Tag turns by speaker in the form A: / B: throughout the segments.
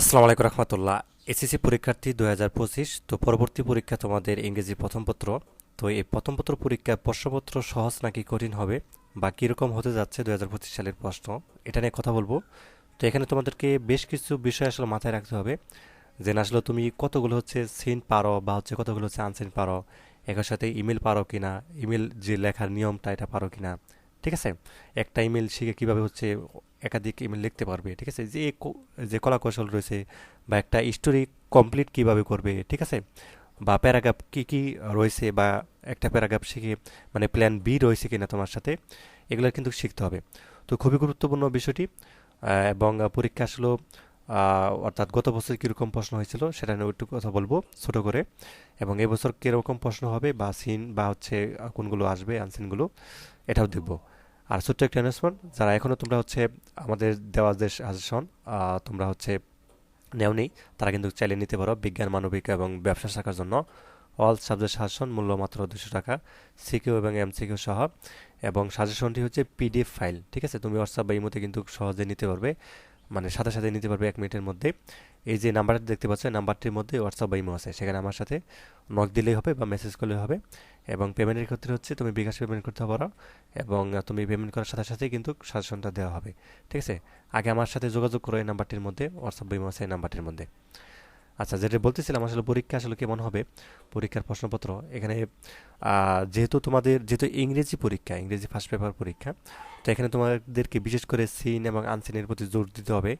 A: আসসালামু আলাইকুম রহমতুল্লাহ। এসএসসি পরীক্ষার্থী দু হাজার পঁচিশ, তো পরবর্তী পরীক্ষা তোমাদের ইংরেজি প্রথম পত্র। তো এই প্রথম পত্র পরীক্ষায় প্রশ্নপত্র সহজ নাকি কঠিন হবে বা কীরকম হতে যাচ্ছে দু হাজার পঁচিশ সালের প্রশ্ন, এটা নিয়ে কথা বলব। তো এখানে তোমাদেরকে বেশ কিছু বিষয় আসলে মাথায় রাখতে হবে। যে না আসলে তুমি কতগুলো হচ্ছে সিন পারো বা হচ্ছে কতগুলো হচ্ছে আনসিন পারো একের সাথে ইমেল পারো কিনা ইমেল যে লেখার নিয়মটা এটা পারো কিনা। ঠিক আছে? একটা ইমেল শিখে কীভাবে হচ্ছে একাধিক ইমেল লিখতে পারবে, ঠিক আছে? যে যে কলা কৌশল রয়েছে বা একটা স্টোরি কমপ্লিট কীভাবে করবে, ঠিক আছে? বা প্যারাগ্রাফ কি কি রয়েছে বা একটা প্যারাগ্রাফ শিখে মানে প্ল্যান বি রয়েছে কিনা তোমার সাথে, এগুলো কিন্তু শিখতে হবে। তো খুবই গুরুত্বপূর্ণ বিষয়টি এবং পরীক্ষা আসলো অর্থাৎ গত বছর কীরকম প্রশ্ন হয়েছিল সেটা নিয়ে একটু কথা বলব ছোটো করে। এবং এবছর কীরকম প্রশ্ন হবে বা সিন বা হচ্ছে কোনগুলো আসবে আনসিনগুলো এটাও দেখব। আর ছোট্ট একটা অ্যানাউন্সমেন্ট যারা এখনও তোমরা হচ্ছে আমাদের দেওয়া যে সাজেশন তোমরা হচ্ছে নেওনি তারা কিন্তু চাইলে নিতে পারো বিজ্ঞান, মানবিক এবং ব্যবসা শাখার জন্য। অল সাবজেক্ট সাজেশন মূল্য মাত্র দুশো টাকা সিকিউ এবং এমসিকিউ সহ। এবং সাজেশনটি হচ্ছে পিডিএফ ফাইল ঠিক আছে? তুমি হোয়াটসঅ্যাপ বা ইমোতে কিন্তু সহজে নিতে পারবে। মানে সাথে সাথে নিতে পারবে এক মিনিটের মধ্যে। এই যে নাম্বারটা দেখতে পাচ্ছ এই নাম্বারটির মধ্যে হোয়াটসঅ্যাপ বা ইমো আছে। সেখানে আমার সাথে নক দিলেই হবে বা মেসেজ করলেই হবে। এবং পেমেন্টের ক্ষেত্রে হচ্ছে তুমি বিকাশ পেমেন্ট করতে পারো এবং তুমি পেমেন্ট করার সাথে সাথে কিন্তু সাজেশনটা দেওয়া হবে। ঠিক আছে? আগে আমার সাথে যোগাযোগ করো এই নাম্বারটির মধ্যে হোয়াটসঅ্যাপ বা ইমো আছে এই নাম্বারটির মধ্যে। আচ্ছা যেটা বলতেছিলাম, আসলে পরীক্ষা আসলে কেমন হবে? পরীক্ষার প্রশ্নপত্র। এখানে যেহেতু তোমাদের, যেহেতু ইংরেজি পরীক্ষা, ইংরেজি ফার্স্ট পেপার পরীক্ষা তো এখানে তোমাদেরকে বিশেষ করে সিন এবং আনসিনের প্রতি জোর দিতে হবে।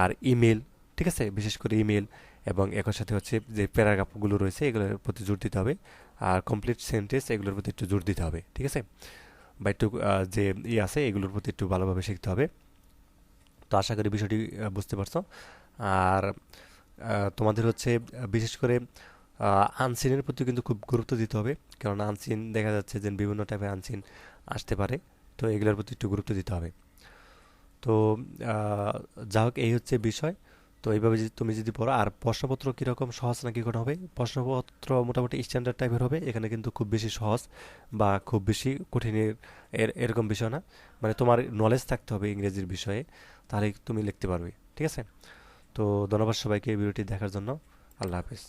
A: আর ইমেল, ঠিক আছে? বিশেষ করে ইমেল এবং একই সাথে হচ্ছে যে প্যারাগ্রাফগুলো রয়েছে, এগুলোর প্রতি জোর দিতে হবে। আর কমপ্লিট সেন্টেন্স, এগুলোর প্রতি একটু জোর দিতে হবে, ঠিক আছে? বা একটু যে ই আছে, এগুলোর প্রতি একটু ভালোভাবে শিখতে হবে। তো আশা করি বিষয়টি বুঝতে পারছ। আর তোমাদের হচ্ছে বিশেষ করে আনসিনের প্রতি কিন্তু খুব গুরুত্ব দিতে হবে। কারণ আনসিন দেখা যাচ্ছে যে বিভিন্ন টাইপের আনসিন আসতে পারে। তো এগুলোর প্রতি একটু গুরুত্ব দিতে হবে। তো যা হোক এই হচ্ছে বিষয়। তো এইভাবে যদি তুমি যদি পড়ো, আর প্রশ্নপত্র কীরকম, সহজ নাকি কঠিন হবে? প্রশ্নপত্র মোটামুটি স্ট্যান্ডার্ড টাইপের হবে, এখানে কিন্তু খুব বেশি সহজ বা খুব বেশি কঠিনের এর এরকম বিষয় না। মানে তোমার নলেজ থাকতে হবে ইংরেজির বিষয়ে, তাহলে তুমি লিখতে পারবে, ঠিক আছে? তো ধন্যবাদ সবাইকে এই ভিডিওটি দেখার জন্য। আল্লাহ হাফিজ।